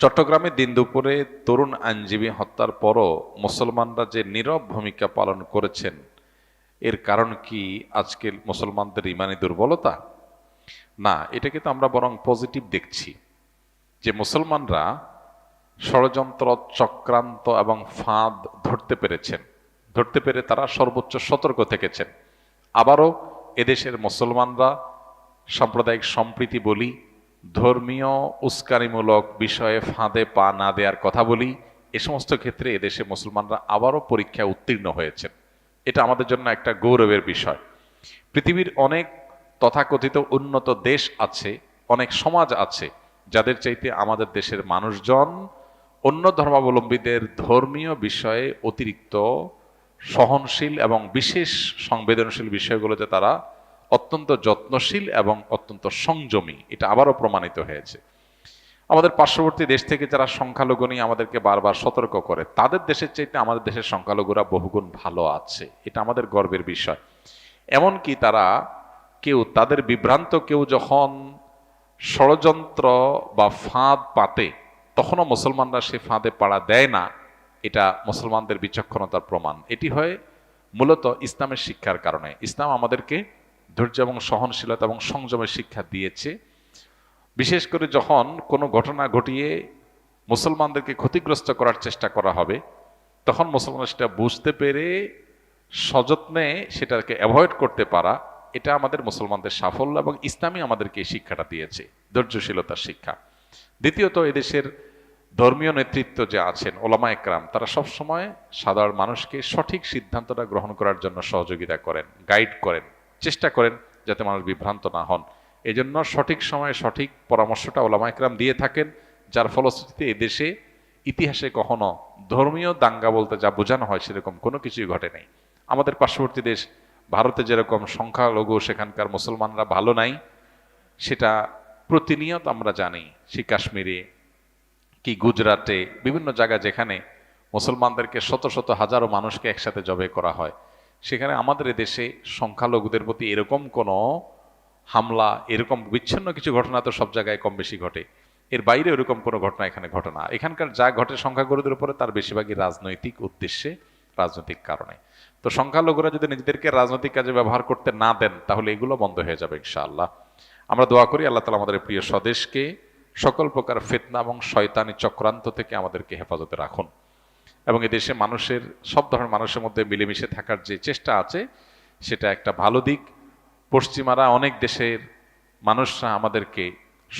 চট্টগ্রামে দিন দুপুরে তরুণ আইনজীবী হত্যার পরও মুসলমানরা যে নীরব ভূমিকা পালন করেছেন, এর কারণ কি আজকের মুসলমানদের ইমানি দুর্বলতা? না, এটাকে তো আমরা বরং পজিটিভ দেখছি যে মুসলমানরা ষড়যন্ত্র, চক্রান্ত এবং ফাঁদ ধরতে পেরেছেন। ধরতে পেরে তারা সর্বোচ্চ সতর্ক থেকেছেন। আবারও এদেশের মুসলমানরা সাম্প্রদায়িক সম্প্রীতি বলি ধর্মীয় উস্কানিমূলক বিষয়ে ফাঁদে পা না দেওয়ার কথা বলি, এ সমস্ত ক্ষেত্রে এদেশে মুসলমানরা আবারও পরীক্ষায় উত্তীর্ণ হয়েছেন। এটা আমাদের জন্য একটা গৌরবের বিষয়। পৃথিবীর অনেক তথাকথিত উন্নত দেশ আছে, অনেক সমাজ আছে, যাদের চাইতে আমাদের দেশের মানুষজন অন্য ধর্মাবলম্বীদের ধর্মীয় বিষয়ে অতিরিক্ত সহনশীল এবং বিশেষ সংবেদনশীল বিষয়গুলোতে তারা অত্যন্ত যত্নশীল এবং অত্যন্ত সংযমী। এটা আবারও প্রমাণিত হয়েছে। আমাদের পার্শ্ববর্তী দেশ থেকে যারা সংখ্যালঘু নিয়ে আমাদেরকে বারবার সতর্ক করে, তাদের দেশের চাইতে আমাদের দেশের সংখ্যালঘুরা বহুগুণ ভালো আছে। এটা আমাদের গর্বের বিষয়। এমনকি তারা কেউ, তাদের বিভ্রান্ত কেউ যখন ষড়যন্ত্র বা ফাঁদ পাতে, তখনও মুসলমানরা সে ফাঁদে পাড়া দেয় না। এটা মুসলমানদের বিচক্ষণতার প্রমাণ। এটি হয় মূলত ইসলামের শিক্ষার কারণে। ইসলাম আমাদেরকে ধৈর্য এবং সহনশীলতা এবং সংযমের শিক্ষা দিয়েছে। বিশেষ করে যখন কোনো ঘটনা ঘটিয়ে মুসলমানদেরকে ক্ষতিগ্রস্ত করার চেষ্টা করা হবে, তখন মুসলমান সেটা বুঝতে পেরে সযত্নে সেটাকে অ্যাভয়েড করতে পারা, এটা আমাদের মুসলমানদের সাফল্য এবং ইসলামই আমাদেরকে এই শিক্ষাটা দিয়েছে, ধৈর্যশীলতার শিক্ষা। দ্বিতীয়ত, এদেশের ধর্মীয় নেতৃত্ব যে আছেন, ওলামা একরাম, তারা সবসময় সাধারণ মানুষকে সঠিক সিদ্ধান্তটা গ্রহণ করার জন্য সহযোগিতা করেন গাইড করেন। চেষ্টা করেন যাতে মানুষ বিভ্রান্ত না হন। এজন্য সঠিক সময়ে সঠিক পরামর্শটা ওলামা একরাম দিয়ে থাকেন, যার ফলশ্রুতিতে এদেশে ইতিহাসে কখনো ধর্মীয় দাঙ্গা বলতে যা বোঝানো হয় সেরকম কোনো কিছুই ঘটে নাই। আমাদের পার্শ্ববর্তী দেশ, ভারতে যেরকম সংখ্যালঘু সেখানকার মুসলমানরা ভালো নাই, সেটা প্রতিনিয়ত আমরা জানি সে কাশ্মীরে কি গুজরাটে, বিভিন্ন জায়গা যেখানে মুসলমানদেরকে শত শত হাজারো মানুষকে একসাথে জবে করা হয়। সেখানে আমাদের দেশে সংখ্যালঘুদের প্রতি এরকম কোনো হামলা, এরকম বিচ্ছিন্ন কিছু ঘটনা তো সব জায়গায় কম বেশি ঘটে। এর বাইরে এরকম কোনো ঘটনা এখানে ঘটে না। এখানকার যা ঘটে সংখ্যাগুরুদের উপরে তার বেশিরভাগই রাজনৈতিক উদ্দেশ্যে, রাজনৈতিক কারণে। তো সংখ্যালঘুরা যদি নিজেদেরকে রাজনৈতিক কাজে ব্যবহার করতে না দেন, তাহলে এগুলো বন্ধ হয়ে যাবে ইনশাআল্লাহ। আমরা দোয়া করি আল্লাহ তালা আমাদের প্রিয় স্বদেশকে সকল প্রকার ফেতনা এবং শয়তানি চক্রান্ত থেকে আমাদেরকে হেফাজতে রাখুন। এবং এদেশে মানুষের, সব ধরনের মানুষের মধ্যে মিলেমিশে থাকার যে চেষ্টা আছে, সেটা একটা ভালো দিক। পশ্চিমারা অনেক দেশের মানুষরা আমাদেরকে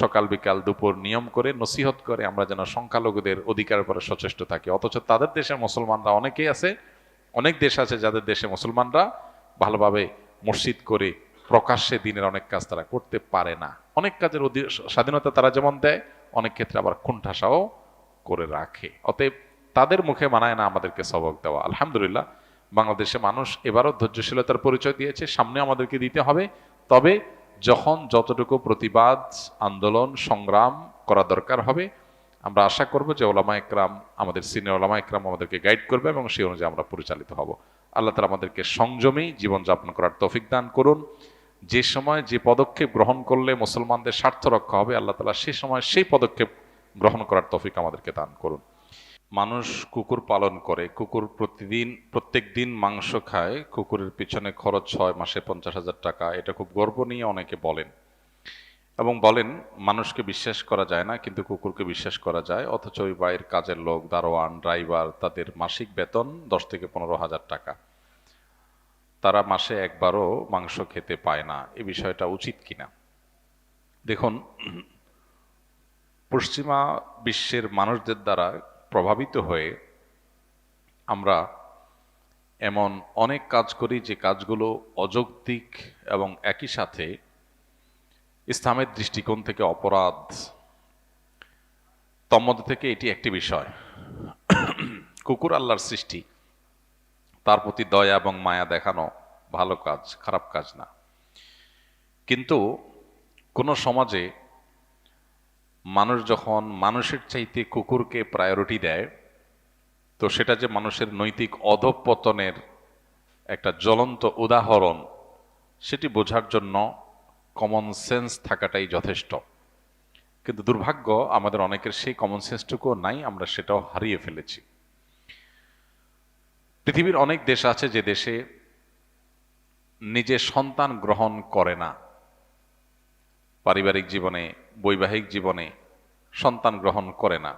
সকাল বিকাল দুপুর নিয়ম করে, নসিহত করে আমরা যেন সংখ্যালঘুদের অধিকার উপরে সচেষ্ট থাকি। অথচ তাদের দেশের মুসলমানরা অনেকেই আছে, অনেক দেশ আছে যাদের দেশে মুসলমানরা ভালোভাবে মসজিদ করে প্রকাশ্যে দিনের অনেক কাজ তারা করতে পারে না। অনেক কাজের স্বাধীনতা তারা যেমন দেয়, অনেক ক্ষেত্রে আবার কুণ্ঠাসাও করে রাখে। অতএব তাদের মুখে মানায় না আমাদেরকে সবক দেওয়া। আলহামদুলিল্লাহ, বাংলাদেশে মানুষ এবারও ধৈর্যশীলতার পরিচয় দিয়েছে, সামনে আমাদেরকে দিতে হবে। তবে যখন যতটুকু প্রতিবাদ, আন্দোলন, সংগ্রাম করা দরকার হবে, আমরা আশা করব যে ওলামা একরাম, আমাদের সিনিয়র ওলামা একরাম আমাদেরকে গাইড করবে এবং সেই অনুযায়ী আমরা পরিচালিত হব। আল্লাহ তালা আমাদেরকে সংযমী জীবনযাপন করার তৌফিক দান করুন। যে সময় যে পদক্ষেপ গ্রহণ করলে মুসলমানদের স্বার্থ রক্ষা হবে, আল্লাহ তালা সেই সময় সেই পদক্ষেপ গ্রহণ করার তৌফিক আমাদেরকে দান করুন। মানুষ কুকুর পালন করে, কুকুর প্রতিদিন, প্রত্যেক দিন মাংস খায়, কুকুরের পিছনে খরচ হয় মাসে পঞ্চাশ হাজার টাকা, এটা খুব গর্ব নিয়ে অনেকে বলেন। এবং বলেন, মানুষকে বিশ্বাস করা যায় না, কিন্তু কুকুরকে বিশ্বাস করা যায়, অথচ ওই বাইরের কাজের লোক, দারোয়ান, ড্রাইভার, তাদের মাসিক বেতন দশ থেকে পনেরো হাজার টাকা। তারা মাসে একবারও মাংস খেতে পায় না, এ বিষয়টা উচিত কিনা? দেখুন, পশ্চিমা বিশ্বের মানুষদের দ্বারা প্রভাবিত হয়ে আমরা এমন অনেক কাজ করি যে কাজগুলো অযৌক্তিক এবং একই সাথে ইসলামের দৃষ্টিকোণ থেকে অপরাধ তন্মধ্যে থেকে এটি একটি বিষয়। কুকুর আল্লাহর সৃষ্টি, তার প্রতি দয়া এবং মায়া দেখানো ভালো কাজ, খারাপ কাজ না। কিন্তু কোনো সমাজে মানুষ যখন মানুষের চাইতে কুকুরকে প্রায়োরিটি দেয়, তো সেটা যে মানুষের নৈতিক অধঃপতনের একটা জ্বলন্ত উদাহরণ, সেটি বোঝার জন্য কমন সেন্স থাকাটাই যথেষ্ট। কিন্তু দুর্ভাগ্য, আমাদের অনেকের সেই কমন সেন্সটুকুও নাই, আমরা সেটাও হারিয়ে ফেলেছি। পৃথিবীর অনেক দেশ আছে যে দেশে নিজে সন্তান গ্রহণ করে না। পারিবারিক জীবনে, বৈবাহিক জীবনে সন্তান গ্রহণ করে না।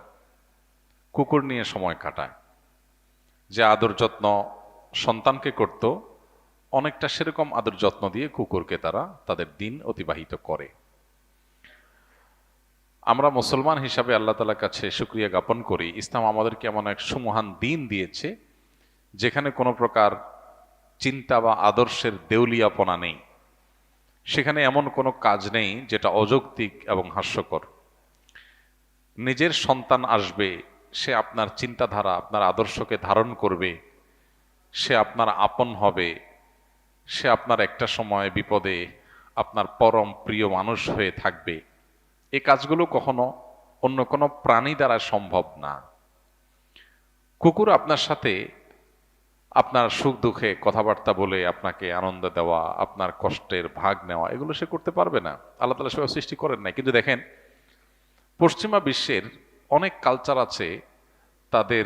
কুকুর নিয়ে সময় কাটায়। যে আদর যত্ন সন্তানকে করত, অনেকটা সেরকম আদর যত্ন দিয়ে কুকুরকে তারা তাদের দিন অতিবাহিত করে। আমরা মুসলমান হিসাবে আল্লাহ তালার কাছে সুক্রিয়া জ্ঞাপন করি, ইসলাম আমাদেরকে এমন এক সুমহান দিন দিয়েছে, যেখানে কোনো প্রকার চিন্তা বা আদর্শের দেউলিয়াপনা নেই। সেখানে এমন কোনো কাজ নেই যেটা অযৌক্তিক এবং হাস্যকর। নিজের সন্তান আসবে, সে আপনার চিন্তাধারা, আপনার আদর্শকে ধারণ করবে, সে আপনার আপন হবে, সে আপনার একটা সময় বিপদে আপনার পরম প্রিয় মানুষ হয়ে থাকবে। এ কাজগুলো কখনো অন্য কোনো প্রাণী দ্বারা সম্ভব না। কুকুর আপনার সাথে আপনার সুখ দুঃখে কথাবার্তা বলে আপনাকে আনন্দ দেওয়া, আপনার কষ্টের ভাগ নেওয়া, এগুলো সে করতে পারবে না। আল্লাহ তালা সেভাবে সৃষ্টি করেন না কিন্তু দেখেন, পশ্চিমা বিশ্বের অনেক কালচার আছে, তাদের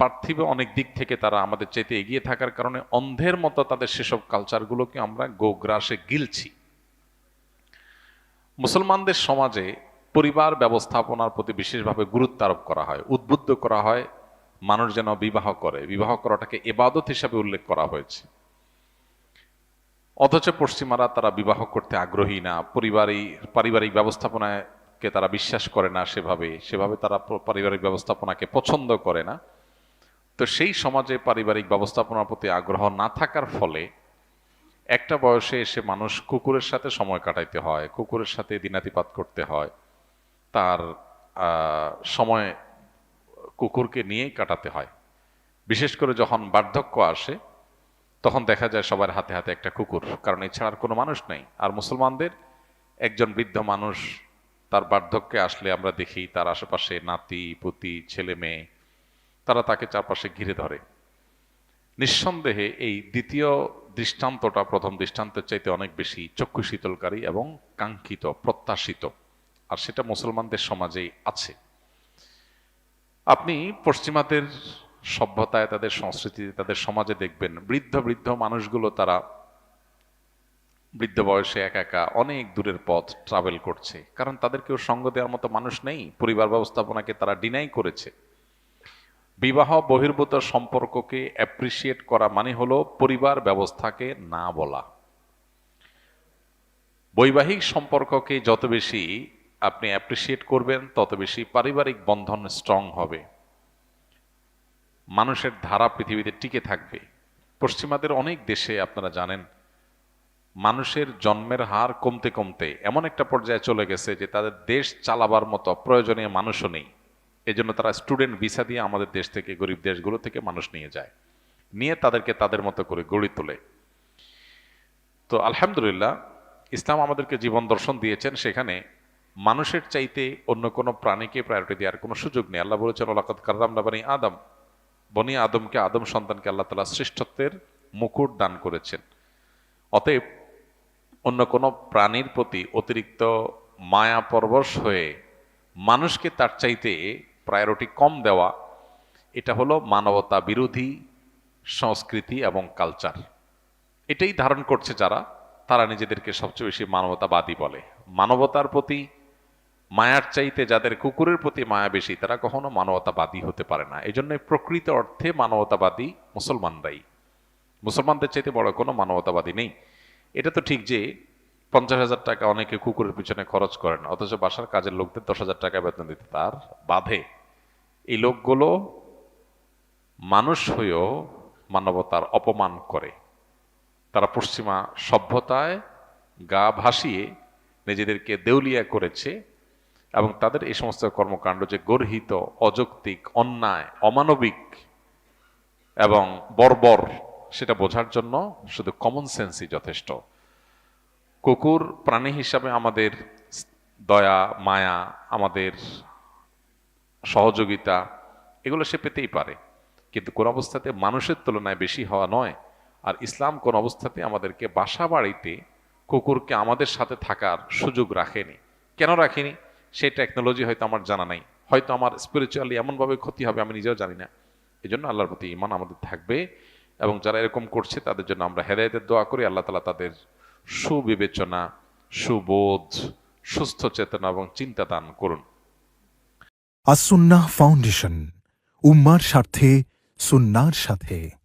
পার্থিব অনেক দিক থেকে তারা আমাদের চাইতে এগিয়ে থাকার কারণে অন্ধের মতো তাদের সেসব কালচারগুলোকে আমরা গোগ্রাসে গিলছি। মুসলমানদের সমাজে পরিবার ব্যবস্থাপনার প্রতি বিশেষভাবে গুরুত্ব আরোপ করা হয়, উদ্বুদ্ধ করা হয় মানুষ যেন বিবাহ করে। বিবাহ করাটাকে এবাদত হিসাবে উল্লেখ করা হয়েছে। অথচ পশ্চিমারা তারা বিবাহ করতে আগ্রহী না, পরিবারই পারিবারিক ব্যবস্থাপনাকে তারা বিশ্বাস করে না সেভাবে সেভাবে তারা পারিবারিক ব্যবস্থাপনাকে পছন্দ করে না। তো সেই সমাজে পারিবারিক ব্যবস্থাপনার প্রতি আগ্রহ না থাকার ফলে একটা বয়সে এসে মানুষ কুকুরের সাথে সময় কাটাইতে হয়, কুকুরের সাথে দিনাতিপাত করতে হয়। তার সময় কুকুরকে নিয়েই কাটাতে হয়। বিশেষ করে যখন বার্ধক্য আসে, তখন দেখা যায় সবার হাতে হাতে একটা কুকুর, কারণ এছাড়া আর কোনো মানুষ নেই। আর মুসলমানদের একজন বৃদ্ধ মানুষ, তার বার্ধক্যে আসলে আমরা দেখি তার আশেপাশে নাতি, পুতি, ছেলে মেয়ে, তারা তাকে চারপাশে ঘিরে ধরে। নিঃসন্দেহে এই দ্বিতীয় দৃষ্টান্তটা, প্রথম দৃষ্টান্তের চাইতে অনেক বেশি চক্ষু শীতলকারী এবং কাঙ্ক্ষিত, প্রত্যাশিত। আর সেটা মুসলমানদের সমাজেই আছে। আপনি পশ্চিমাদের সভ্যতায়, তাদের সংস্কৃতিতে তাদের সমাজে দেখবেন, বৃদ্ধ বৃদ্ধ মানুষগুলো তারা বৃদ্ধ বয়সে একা একা অনেক দূরের পথ ট্রাভেল করছে। কারণ তাদের কেউ সঙ্গ দেওয়ার মতো মানুষ নেই। পরিবার ব্যবস্থাপনাকে তারা ডিনাই করেছে। বিবাহ বহির্ভূত সম্পর্ককে অ্যাপ্রিসিয়েট করা মানে হলো পরিবার ব্যবস্থাকে না বলা। বৈবাহিক সম্পর্ককে যত বেশি আপনি অ্যাপ্রিসিয়েট করবেন, তত বেশি পারিবারিক বন্ধন স্ট্রং হবে। মানুষের ধারা পৃথিবীতে টিকে থাকবে। পশ্চিমাদের অনেক দেশে আপনারা জানেন, মানুষের জন্মের হার কমতে কমতে এমন একটা পর্যায়ে চলে গেছে যে তাদের দেশ চালাবার মতো প্রয়োজনীয় মানুষও নেই। এজন্য তারা স্টুডেন্ট ভিসা দিয়ে আমাদের দেশ থেকে, গরিব দেশগুলো থেকে মানুষ নিয়ে যায়। নিয়ে তাদেরকে তাদের মতো করে গড়ে তোলে। তো আলহামদুলিল্লাহ, ইসলাম আমাদেরকে জীবন দর্শন দিয়েছেন সেখানে। মানুষের চাইতে অন্য কোনো প্রাণীকে প্রায়োরিটি দেওয়ার কোনো সুযোগ নেই। আল্লাহ বলেছেন ওলাকত কার্রাম বানি আদম। বনি আদমকে, আদম সন্তানকে আল্লাহ তালা শ্রেষ্ঠত্বের মুকুট দান করেছেন। অতএব অন্য কোনো প্রাণীর প্রতি অতিরিক্ত মায়া পরবশ হয়ে মানুষকে তার চাইতে প্রায়োরিটি কম দেওয়া, এটা হলো মানবতা বিরোধী সংস্কৃতি এবং কালচার এটাই ধারণ করছে যারা, তারা নিজেদেরকে সবচেয়ে বেশি মানবতাবাদী বলে। মানবতার প্রতি মায়ার চাইতে যাদের কুকুরের প্রতি মায়া বেশি, তারা কখনো মানবতাবাদী হতে পারে না। এই জন্য প্রকৃত অর্থে মানবতাবাদী মুসলমানরাই মুসলমানদের চাইতে বড় কোনো মানবতাবাদী নেই। এটা তো ঠিক যে পঞ্চাশ হাজার টাকা অনেকে কুকুরের পিছনে খরচ করেন, অথচ বাসার কাজের লোকদের দশ হাজার টাকা বেতন দিতে তার বাধে। এই লোকগুলো মানুষ হয়েও মানবতার অপমান করে। তারা পশ্চিমা সভ্যতায় গা ভাসিয়ে নিজেদেরকে দেউলিয়া করেছে এবং তাদের এই সমস্ত কর্মকাণ্ড যে গর্হিত, অযৌক্তিক, অন্যায়, অমানবিক এবং বর্বর, সেটা বোঝার জন্য শুধু কমন সেন্সই যথেষ্ট। কুকুর, প্রাণী হিসাবে আমাদের দয়া, মায়া, আমাদের সহযোগিতা, এগুলো সে পেতেই পারে। কিন্তু কোন অবস্থাতে মানুষের তুলনায় বেশি হওয়া নয়। আর ইসলাম কোন অবস্থাতে আমাদেরকে বাসা বাড়িতে কুকুরকে আমাদের সাথে থাকার সুযোগ রাখেনি। কেন রাখেনি? সেই টেকনোলজি হয়তো আমার জানা নাই। হয়তো আমার স্পিরিচুয়ালি এমনভাবে ক্ষতি হবে, আমি নিজেও জানি না। এই জন্য আল্লাহর প্রতি ইমান আমাদের থাকবে এবং যারা এরকম করছে, তাদের জন্য আমরা হেদায়তের দোয়া করি। আল্লাহ তালা তাদের সুবিবেচনা, সুবোধ, সুস্থ চেতনা এবং চিন্তা দান করুন। আসুন্নাহ ফাউন্ডেশন, উম্মার স্বার্থে, সুন্নার সাথে।